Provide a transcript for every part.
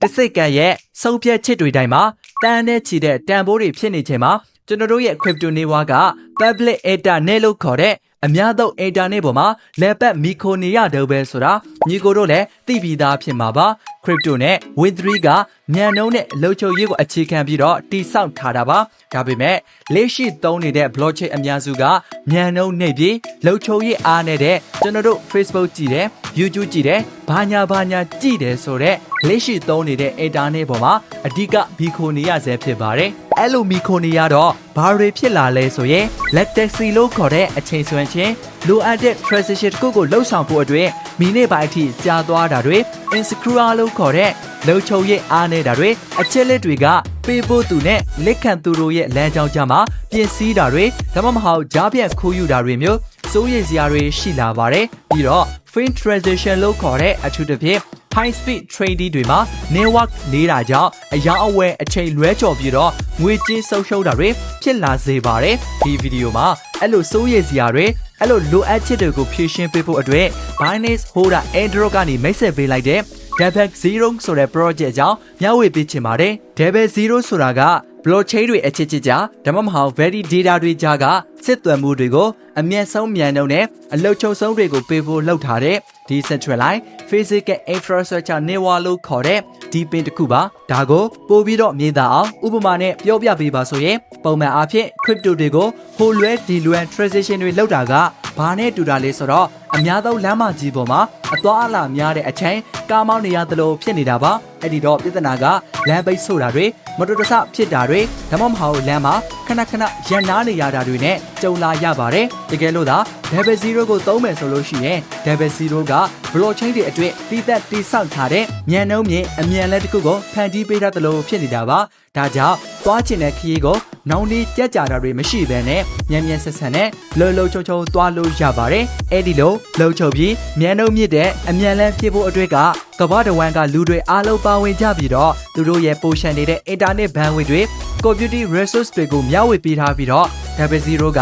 တစ်စိတ်ကန်ရဲ့စုံဖြတ်ချစ်တွေတိုင်းမှာတန်းနဲ့ချီတဲ့တန်ဖိုးတွေဖြစ်နေချိန်မှာကျွန်တော်တို့ရဲ့ crypto network က public internet လို့ခေါ်တဲ့အများသုံး internet ပေါ်မှာလက်ပတ်မီခိုနေရတယ်ပဲဆိုတာညီကိုတို့လည်းသိပြီးသားဖြစ်မှာပါ crypto နဲ့ web3 က မြန်နှုံးနဲ့လုံခြုံရေးကိုအခြေခံပြီးတော့တည်ဆောက်ထားတာပါဒါပေမဲ့လက်ရှိသုံးနေတဲ့ blockchain အများစုကမြန်နှုံးနေပြီးလုံခြုံရေးအားနေတဲ့ကျွန်တော်တို့ Facebook ကြည့်တယ် YouTube ကြည့်တယ်ဘာညာဘာညာကြည့်တယ်ဆိုတော့လက်ရှိသုံးနေတဲ့ internet ပေါ်မှာအဓိကဘီခိုနေရဆဲဖြစ်ပါတယ်အဲ့လိုမီခိုနေရတော့ဘာတွေဖြစ်လာလဲဆိုရင် latency လို့ခေါ်တဲ့အချိန်ဆွမ်းခြင်းလိုအပ်တဲ့ transition တစ်ခုကိုလှုပ်ဆောင်ဖို့အတွက်မိနစ်ပိုင်းအထိကြာသွားတာတွေ insecure လို့ခေါ်တဲ့လုံခြုံရေးအားနေတာတွေအချက်လက်တွေကပေးဖို့သူနဲ့လက်ခံသူတို့ရဲ့လမ်းကြောင်းကြမှာပြင်စည်းတာတွေဒါမှမဟုတ်ကြားပြတ်ခိုးယူတာတွေမျိုးစိုးရိမ်စရာတွေရှိလာပါတယ်ပြီးတော့ fin transition လို့ခေါ်တဲ့အထူးသဖြင့် high speed trading တွေမှာ network နေတာကြောင့်အယောင်အဝယ်အချိန်လွဲကျော်ပြီးတော့ငွေကြေးဆုံးရှုံးတာတွေဖြစ်လာစေပါတယ်ဒီဗီဒီယိုမှာအဲ့လိုစိုးရိမ်စရာတွေအဲ့လိုလိုအပ်ချက်တွေကိုဖြည့်ရှင်းပေးဖို့အတွက် Binance Holder Airdrop ကနေမိတ်ဆက်ပေးလိုက်တဲ့ Debug Zero ဆိုတဲ့ project အကြောင်းမျှဝေပေးချင်ပါတယ် Debug Zero ဆိုတာက blockchain တွေအချစ်ချစ်ကြဒါမှမဟုတ် very data တွေကြားကစစ်သွမ်းမှုတွေကိုအမြတ်ဆုံးမြန်နှုန်းနဲ့အလုတ်ချုံဆုံးတွေကိုပေးဖို့လှုပ်ထားတဲ့ decentralized physical infrastructure network လို့ခေါ်တဲ့ဒီပင်တစ်ခုပါဒါကိုပို့ပြီးတော့မြင်သာအောင်ဥပမာနဲ့ပြောပြပေးပါဆိုရင်ပုံမှန်အားဖြင့် crypto တွေကိုဟိုလွဲဒီလွဲ transaction တွေလုပ်တာကဘာနဲ့တူတာလဲဆိုတော့အများဆုံးလမ်းမကြီးပေါ်မှာ အသွားအလာများတဲ့အချိန်ကားမောင်းနေရသလိုဖြစ်နေတာပါအဲ့ဒီတော့ပြဿနာကလမ်းပိတ်ဆို့တာတွေမတော်တဆဖြစ်တာတွေဒါမှမဟုတ်လမ်းမှာခဏခဏရန်နာနေရတာတွေနဲ့ကြုံလာရပါတယ်တကယ်လို့သာ level 0ကိုသုံးမယ်ဆိုလို့ရှိရင် level 0က blockchain တွေအတွက်တည်သက်တည်ဆောက်ထားတဲ့ညံနှုံးမြင့်အမြန်လက်တစ်ခုကိုဖန်တီးပေးတတ်တယ်လို့ဖြစ်နေတာပါဒါကြောင့်သွားချင်တဲ့ခရီးကိုနောင်လေးကြက်ကြတာတွေမရှိဘဲနဲ့မြန်မြန်ဆက်ဆက်နဲ့လှုပ်လှုပ်ချုံချုံသွားလို့ရပါတယ်အဲ့ဒီလိုလှုပ်ချုံပြီးမြန်နှုံးမြင့်တဲ့အမြန်လန်းဖြစ်ဖို့အတွက်ကကမ္ဘာတဝန်းကလူတွေအားလုံးပါဝင်ကြပြီးတော့သူတို့ရဲ့ပိုရှန်နေတဲ့ internet bandwidth တွေ computing resource တွေကိုမျှဝေပေးထားပြီးတော့ Double Zero က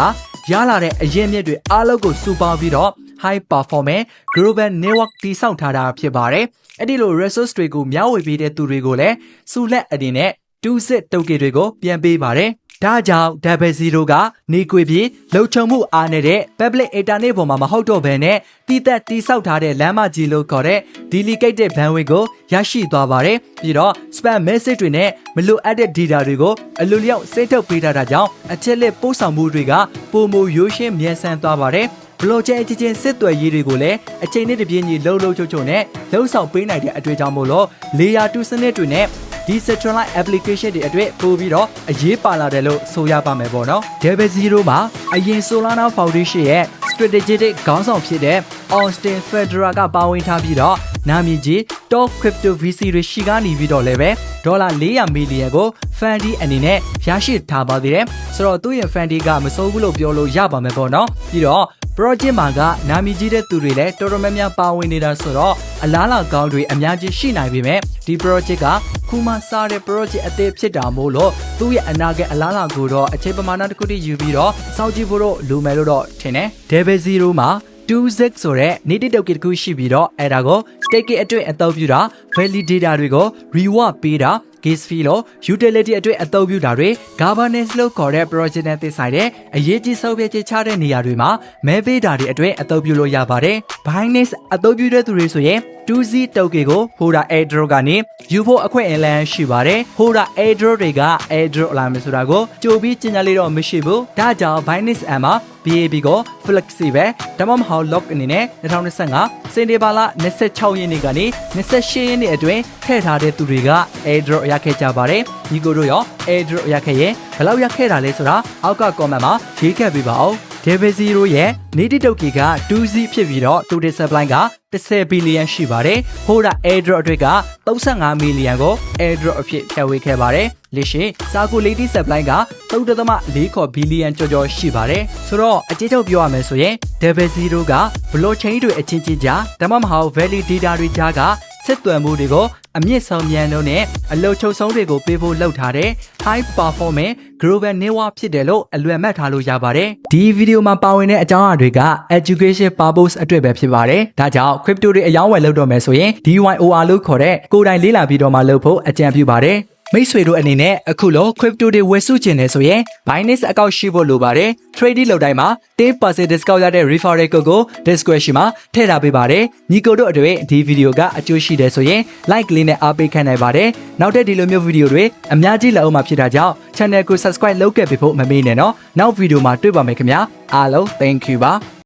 ရလာတဲ့အရင်းမြစ်တွေအားလုံးကိုစုပေါင်းပြီးတော့ high performance global network တည်ဆောက်ထားတာဖြစ်ပါတယ်။အဲ့ဒီလို resource တွေကိုမျှဝေပေးတဲ့သူတွေကိုလည်းစူလက်အနေနဲ့2 set တုတ်ကေတွေကိုပြန်ပေးပါတယ်။ ဒါကြောင့် Double Zero ကနေကွေပြီးလုံခြုံမှုအားနေတဲ့ public internet ပေါ်မှာမဟုတ်တော့ဘဲနဲ့တည်သက်တည်ဆောက်ထားတဲ့လမ်းမကြီးလို့ခေါ်တဲ့ dedicated bandwidth ကိုရရှိသွားပါတယ်ပြီးတော့ spam message တွေနဲ့မလိုအပ်တဲ့ data တွေကိုအလိုလျောက်စိတ်ထုတ်ပေးထားတာကြောင့်အချက်လက်ပို့ဆောင်မှုတွေကပုံမရိုးရှင်းမြန်ဆန်သွားပါတယ်ဘလော့ချ်အချင်းချင်းစစ်သွယ်ရေးတွေကိုလည်းအချိန်နဲ့တပြေးညီလှုပ်လှုပ်ချုံချုံနဲ့လှုပ်ဆောင်ပေးနိုင်တဲ့အတွေ့အကြုံမို့လို့ layer 2စနစ်တွေနဲ့ decentralized application တွေအတွက်ပို့ပြီးတော့အရေးပါလာတယ်လို့ဆိုရပါမယ်ပေါ့နော် Level 0မှာအရင် Solana Foundation ရဲ့ strategic ခေါင်းဆောင်ဖြစ်တဲ့ Austin Federer ကပါဝင်ထားပြီးတော့နာမည်ကြီး Top Crypto VC တွေရှိကနေပြီးတော့လည်းပဲဒေါ်လာ400မီလီယံကို Fundy အနေနဲ့ရရှိထားပါသေးတယ်ဆိုတော့သူ့ရဲ့ Fundy ကမစိုးဘူးလို့ပြောလို့ရပါမယ်ပေါ့နော်ပြီးတော့ project မှာကနာမည်ကြီးတဲ့သူတွေလည်းတော်တော်များများပါဝင်နေတာဆိုတော့အလားလာကောင်းတွေအများကြီးရှိနိုင်ပေမဲ့ဒီ project ကခုမှစတဲ့ project အသေးဖြစ်တာမို့လို့သူ့ရဲ့အနာဂတ်အလားလာကိုတော့အချိန်ပမာဏတစ်ခုတည်းယူပြီးတော့စောင့်ကြည့်ဖို့တော့လိုမယ်လို့တော့ထင်တယ် Level 0မှာ 2Z ဆိုတဲ့နေတိတုတ်ကတစ်ခုရှိပြီးတော့အဲ့ဒါကို stake အတွက်အသုံးပြုတာ validator တွေကို reward ပေးတာ gas fee လို့ utility အတွက်အသုံးပြုတာတွေ governance လို့ခေါ်တဲ့ project နဲ့သိဆိုင်တဲ့အရေးကြီးဆုံးဖြတ်ချက်ချတဲ့နေရာတွေမှာမဲပေးတာတွေအတွက်အသုံးပြုလို့ရပါတယ် Binance အသုံးပြုတဲ့သူတွေဆိုရင် 2Z တုတ်ကေကို Hoda Airdrop ကနေယူဖို့အခွင့်အလမ်းရှိပါတယ်။ Hoda Airdrop တွေက Airdrop လာမယ်ဆိုတာကိုကြိုပြီးကျင်ညာလေးတော့မရှိဘူး။ဒါကြောင့် Binance M မှာ BAB ကို Flexible ဒါမှမဟုတ် Lock အနေနဲ့2025စင်တေဘာလ26ရက်နေ့ကနေ28ရက်နေ့အတွင်းထည့်ထားတဲ့သူတွေက Airdrop ရခဲ့ကြပါတယ်။ညီကိုတို့ရော Airdrop ရခဲ့ရင်ဘယ်လောက်ရခဲ့တာလဲဆိုတာအောက်က comment မှာရေးခဲ့ပေးပါဦး။ Devil Zero ရဲ့နေတိတုတ်ကီက 2Z ဖြစ်ပြီးတော့ total supply က10ဘီလီယံရှိပါတယ်။ဟိုဒါ airdrop အတွက်က35မီလီယံကို airdrop အဖြစ်ဖြန့်ဝေခဲ့ပါတယ်။လက်ရှိ circulatory supply က3.4ခေါ်ဘီလီယံကျော်ကျော်ရှိပါတယ်။ဆိုတော့အကြေးချုပ်ပြောရမယ်ဆိုရင် Devil Zero က blockchain တွေအချင်းချင်းကြားဒါမှမဟုတ် valid data တွေကြားက စစ်သွမ်းမှုတွေကိုအမြင့်ဆုံးမြန်လို့နဲ့အလုချုပ်ဆုံးတွေကိုပေးဖို့လုပ်ထားတဲ့ high performance global network ဖြစ်တယ်လို့အလွယ်မှတ်ထားလို့ရပါတယ်ဒီဗီဒီယိုမှာပါဝင်တဲ့အကြောင်းအရာတွေက education purpose အတွက်ပဲဖြစ်ပါတယ်ဒါကြောင့် crypto တွေအယောင်းဝယ်လုပ်တော့မယ်ဆိုရင် DYOR လို့ခေါ်တဲ့ကိုယ်တိုင်လေးလာပြီးတော့မှလုပ်ဖို့အကြံပြုပါတယ် မိတ်ဆွေတို့အနေနဲ့အခုလို crypto တွေဝယ်စုချင်တယ်ဆိုရင် Binance account ရှိဖို့လိုပါတယ် trading လုပ်တိုင်းမှာ10% discount ရတဲ့ referral code ကို description မှာထည့်ထားပေးပါတယ်ညီကိုတို့အတွက်ဒီဗီဒီယိုကအကျိုးရှိတယ်ဆိုရင် like လေးနဲ့အားပေးခံနိုင်ပါတယ်နောက်ထပ်ဒီလိုမျိုးဗီဒီယိုတွေအများကြီးလာအောင်မှာဖြစ်တာကြောင့် channel ကို subscribe လုပ်ခဲ့ပေးဖို့မမေ့နဲ့နော်နောက်ဗီဒီယိုမှာတွေ့ပါမယ်ခင်ဗျာအားလုံး thank you ပါ